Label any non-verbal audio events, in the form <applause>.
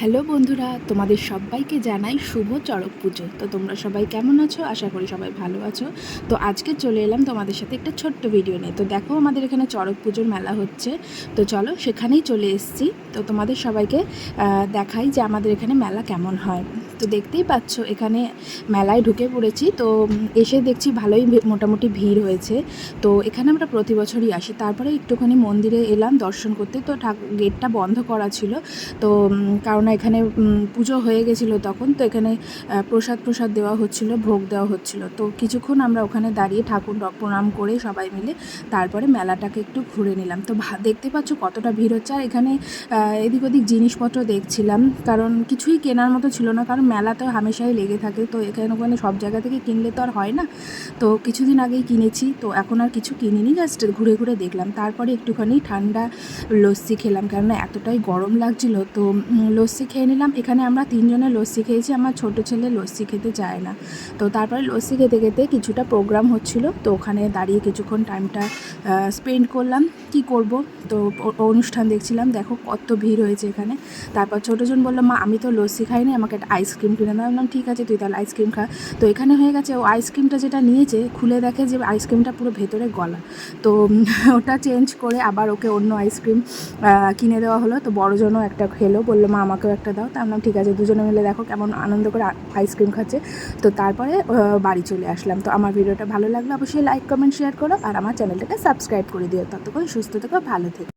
Hello বন্ধুরা, তোমাদের সবাইকে জানাই শুভ চড়ক পুজো। তো তোমরা সবাই কেমন আছো? আশা করি সবাই ভালো আছো। তো আজকে চলে এলাম তোমাদের সাথে একটা ছোট্ট ভিডিও নিয়ে। তো দেখো আমাদের এখানে চড়ক পুজোর মেলা হচ্ছে। তো চলো সেখানেই চলে এসছি। তো তোমাদের সবাইকে দেখাই যে আমাদের এখানে মেলা কেমন হয়। তো দেখতেই পাচ্ছ, এখানে মেলায় ঢুকে পড়েছি। তো এসে দেখছি ভালোই মোটামুটি ভিড় হয়েছে। তো, এখানে আমরা প্রতি বছরই আসি। তারপরে একটুখানি মন্দিরে এলাম দর্শন করতে। তো ঠাকুর গেটটা বন্ধ করা ছিল। তো কারণ এখানে পুজো হয়ে গেছিল তখন। তো, এখানে প্রসাদ প্রসাদ দেওয়া হচ্ছিল, ভোগ দেওয়া হচ্ছিল। তো, কিছুক্ষণ আমরা ওখানে দাঁড়িয়ে ঠাকুর প্রণাম করে সবাই মিলে তারপরে মেলাটাকে একটু ঘুরে নিলাম। তো দেখতে পাচ্ছ কতটা ভিড় হচ্ছে। আর এখানে এদিক ওদিক জিনিসপত্র দেখছিলাম। কারণ কিছুই কেনার মতো ছিল না। কারণ মেলা তো হামেশাই লেগে থাকে, তো এখানে ওখানে সব জায়গা থেকে কিনলে তো আর হয় না। তো কিছুদিন আগেই কিনেছি, তো এখন আর কিছু কিনিনি জাস্ট ঘুরে ঘুরে দেখলাম। তারপরে একটুখানি ঠান্ডা লস্যি খেলাম, কেননা এতটাই গরম লাগছিল, তো লস্যি খেয়ে নিলাম। এখানে আমরা তিনজনে লস্যি খেয়েছি, আমার ছোট ছেলে লস্যি খেতে চায় না। তো তারপরে লস্যি খেতে খেতে কিছুটা প্রোগ্রাম হচ্ছিল, তো ওখানে দাঁড়িয়ে কিছুক্ষণ টাইমটা স্পেন্ড করলাম। কি করব? তো অনুষ্ঠান দেখছিলাম, দেখো কত ভিড় হয়েছে এখানে। তারপর ছোটোজন বলল, মা, আমি তো লস্যি খাইনি, আমাকে একটা আইসক্রিম কিনে দাও বললাম, ঠিক আছে, তুই তাহলে আইসক্রিম খা। তো এখানে হয়ে গেছে, ও আইসক্রিমটা যেটা নিয়েছে, খুলে দেখে যে আইসক্রিমটা পুরো ভেতরে গলা। তো <laughs> ওটা চেঞ্জ করে আবার ওকে অন্য আইসক্রিম কিনে দেওয়া হলো। তো বড়জনও একটা খেলো, বলল, মা, আমাকেও একটা দাও। তা আমরা ঠিক আছে। দুজনে মিলে দেখো কেমন আনন্দ করে আইসক্রিম খাচ্ছে। তো তারপরে বাড়ি চলে আসলাম। তো আমার ভিডিওটা ভালো লাগলে অবশ্যই লাইক কমেন্ট শেয়ার করো। আর আমার চ্যানেলটাকে সাবস্ক্রাইব করে দিও। ততক্ষণ সুস্থ থেকো, ভালো থেকো।